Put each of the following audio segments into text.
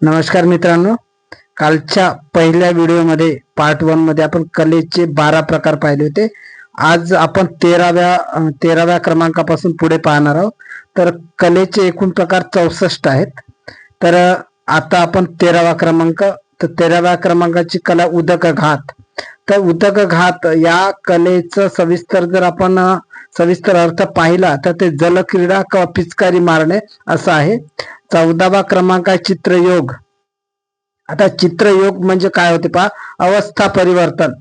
नमस्कार मित्रांनो. कालच्या पहिल्या व्हिडिओमध्ये पार्ट वनमध्ये आपण कलेचे बारा प्रकार पाहिले होते. आज आपण तेराव्या तेराव्या क्रमांकापासून पुढे पाहणार आहोत. तर कलेचे एकूण प्रकार चौसष्ट आहेत. तर आता आपण तेरावा क्रमांक तर तेराव्या क्रमांकाची कला उदक घात. तर उदक घात या कलेचं सविस्तर जर आपण सविस्तर अर्थ पाहिला तर ते जलक्रीडा किंवा पिचकारी मारणे असं आहे. चौदावा क्रमांक आहे चित्रयोग. आता चित्रयोग म्हणजे काय होते पहा? अवस्था परिवर्तन.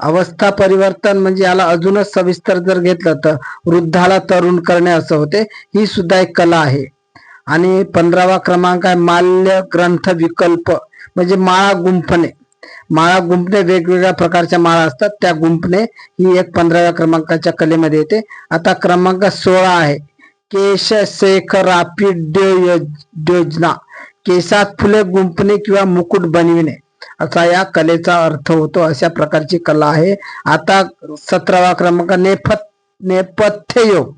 अवस्था परिवर्तन म्हणजे याला अजूनच सविस्तर जर घेतलं तर वृद्धाला तरुण करणे असं होते. ही सुद्धा एक कला आहे. आणि पंधरावा क्रमांक आहे माल्य ग्रंथ विकल्प म्हणजे माळा गुंफणे. माळा गुंफणे वेगवेगळ्या प्रकारच्या माळा असतात. त्या गुंफणे ही एक पंधराव्या क्रमांकाच्या कलेमध्ये येते. आता क्रमांक सोळा आहे. केश शेखरापी योजना. केसात फुले गुंपणे किंवा मुकुट बनविणे. असा या कलेचा अर्थ होतो. अशा प्रकारची कला आहे. आता सतरावा क्रमांक नेपथ नेपथ्य योग.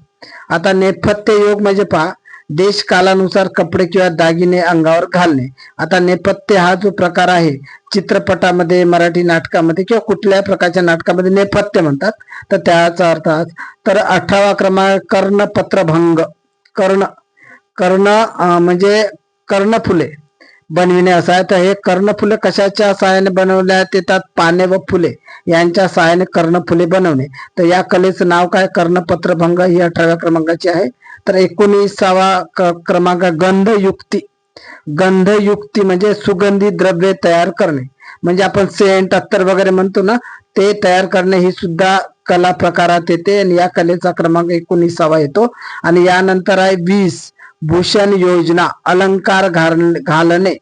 आता नेपथ्य योग म्हणजे पहा देश कालानुसार कपडे किंवा दागिने अंगावर घालणे. आता नेपथ्य हा जो प्रकार आहे चित्रपटामध्ये मराठी नाटकामध्ये किंवा कुठल्याही प्रकारच्या नाटकामध्ये नेपथ्य म्हणतात तर त्याचा अर्थ तर अठरावा क्रमांक कर्णपत्रभंग. कर्ण कर्ण म्हणजे कर्णफुले. बनविणे असं आहे. तर हे कर्णफुले कशाच्या सहाय्याने आहेत? येतात पाने व फुले यांच्या सहाय्याने कर्णफुले बनवणे. तर या कलेचं नाव काय? कर्णपत्रभंग. ही अठराव्या क्रमांकाची आहे. तर एकोणीसावा क्रमांक गंधयुक्ती. गंधयुक्ती म्हणजे सुगंधी द्रव्ये तयार करणे. म्हणजे आपण सेंट अत्तर वगैरे म्हणतो ना ते तयार करणे ही सुद्धा कला प्रकारात येते. आणि या कलेचा क्रमांक एकोणीसावा येतो. आणि यानंतर आहे वीस. भूषण योजना अलंकार घाल घालणे.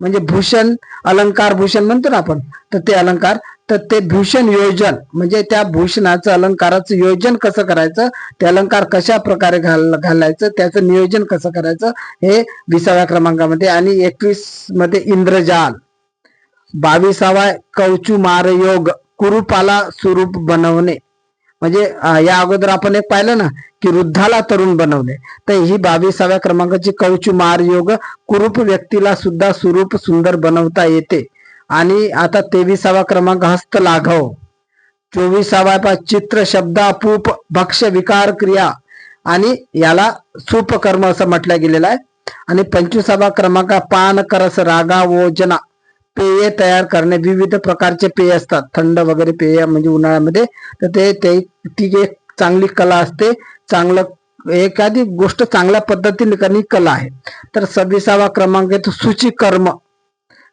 म्हणजे भूषण अलंकार भूषण म्हणतो ना आपण तर ते अलंकार तर ते भूषण योजन. म्हणजे त्या भूषणाचं अलंकाराचं योजन कसं करायचं? ते अलंकार कशा प्रकारे घाल घालायचं? त्याचं नियोजन कसं करायचं? हे विसाव्या क्रमांकामध्ये. आणि एकवीसमध्ये इंद्रजाल. बावीसावा कवचू मारयोग कुरुपाला स्वरूप बनवणे. म्हणजे या अगोदर आपण एक पाहिलं ना की वृद्धाला तरुण बनवले. तर ही बावीसाव्या क्रमांकाची कवचू मार योग कुरूप व्यक्तीला सुद्धा स्वरूप सुंदर बनवता येते. आणि आता तेविसावा क्रमांक हस्त लाघव. चोवीसावा पा चित्र शब्दापूप भक्ष विकार क्रिया. आणि याला सूपकर्म असं म्हटलं गेलेलं आहे. आणि पंचवीसावा क्रमांक पान करस रागा वोजना. पेय तयार करणे विविध प्रकारचे पेय असतात. थंड वगैरे पेय म्हणजे उन्हाळ्यामध्ये. तर ते ते ती एक चांगली कला असते. चांगलं एखादी गोष्ट चांगल्या पद्धतीने करणे कला आहे. तर सव्वीसावा क्रमांक येतो सूचिकर्म.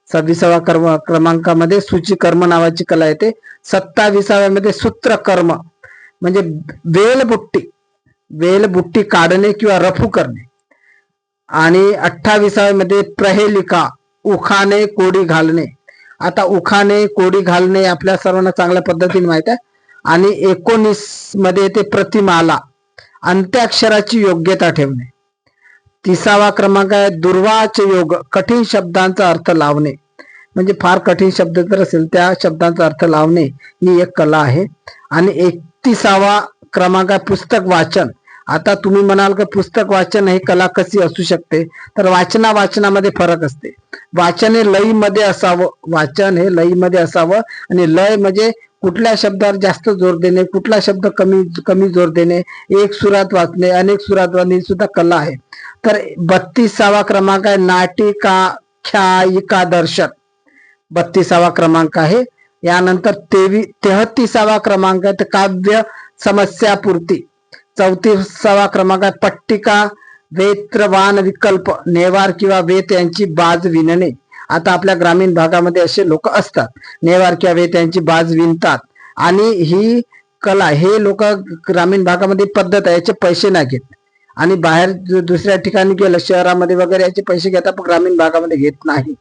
सव्वीसावा कर्म क्रमांकामध्ये सूचिकर्म नावाची कला येते. सत्ताविसाव्यामध्ये सूत्रकर्म. म्हणजे वेलबुट्टी. वेलबुट्टी काढणे किंवा रफू करणे. आणि अठ्ठावीसाव्यामध्ये प्रहेलिका. उखाने कोडी घालणे. आता उखाने कोडी घालणे आपल्या सर्वांना चांगल्या पद्धतीने माहीत आहे. आणि एकोणीसमध्ये येते प्रतिमाला अंत्याक्षराची योग्यता ठेवणे. तिसावा क्रमांक आहे दुर्वाच योग कठीण शब्दांचा अर्थ लावणे. म्हणजे फार कठीण शब्द जर असेल त्या शब्दांचा अर्थ लावणे ही एक कला आहे. आणि एकतीसावा क्रमांक आहे पुस्तक वाचन. आता तुम्ही म्हणाल का पुस्तक वाचन ही कला कशी असू शकते? तर वाचना वाचनामध्ये फरक असते. वाचन हे लयीमध्ये असावं. वाचन हे लयीमध्ये असावं. आणि लय म्हणजे कुठल्या शब्दावर जास्त जोर देणे कुठला शब्द कमी कमी जोर देणे एक सुरात वाचणे अनेक सुरात वाचणे सुद्धा कला आहे. तर बत्तीसावा क्रमांक आहे नाटिका ख्यायिका दर्शन. बत्तीसावा क्रमांक आहे. यानंतर तेवी तेहतीसावा क्रमांक आहे तर काव्य समस्यापूर्ती. चौतीसावा क्रमांक आहे पट्टिका वेत्रवान विकल्प नेवार किंवा वेत यांची बाज विणणे. आता आपल्या ग्रामीण भागामध्ये असे लोक असतात. नेवार किंवा वेत यांची बाज विणतात. आणि ही कला हे लोक ग्रामीण भागामध्ये पद्धत आहे याचे पैसे नाही घेत. आणि बाहेर दुसऱ्या ठिकाणी गेलं शहरामध्ये वगैरे याचे पैसे घेतात पण ग्रामीण भागामध्ये घेत नाही.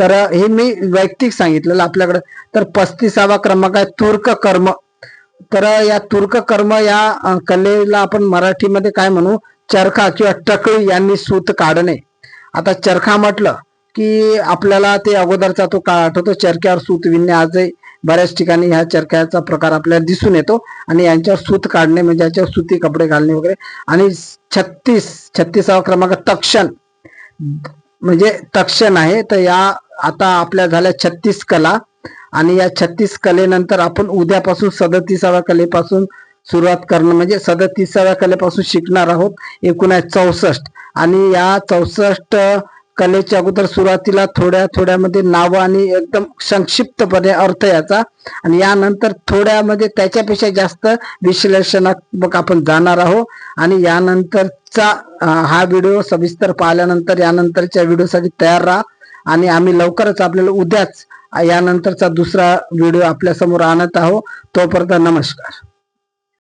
तर हे मी वैयक्तिक सांगितलेलं आपल्याकडे. तर पस्तीसावा क्रमांक आहे तुर्क कर्म. तर या तुर्क कर्म या कलेला आपण मराठीमध्ये काय म्हणू? चरखा किंवा टकळी यांनी सूत काढणे. आता चरखा म्हटलं की आपल्याला ते अगोदरचा तो काळ आठवतो. चरख्यावर सूत विणणे आजही बऱ्याच ठिकाणी ह्या चरख्याचा प्रकार आपल्याला दिसून येतो. आणि यांच्यावर सूत काढणे म्हणजे याच्यावर सुती कपडे घालणे वगैरे. आणि छत्तीस छत्तीसावा क्रमांक तक्षण. म्हणजे तक्षण आहे. तर या आता आपल्या झाल्या छत्तीस कला. आणि या छत्तीस कलेनंतर आपण उद्यापासून सदतीसाव्या कलेपासून सुरुवात करणं म्हणजे सदतीसाव्या कलेपासून शिकणार आहोत एकूण आहे चौसष्ट. आणि या चौसष्ट कलेच्या अगोदर सुरुवातीला थोड्या थोड्यामध्ये नावं आणि एकदम संक्षिप्तपणे अर्थ याचा. आणि यानंतर थोड्यामध्ये त्याच्यापेक्षा जास्त विश्लेषणात्मक आपण जाणार आहोत. आणि यानंतरचा हा व्हिडिओ सविस्तर पाहिल्यानंतर यानंतरच्या व्हिडिओसाठी तयार राहा. आणि आम्ही लवकरच आपल्याला उद्याच यानंतरचा दुसरा व्हिडिओ आपल्यासमोर आणत आहोत. तोपर्यंत नमस्कार.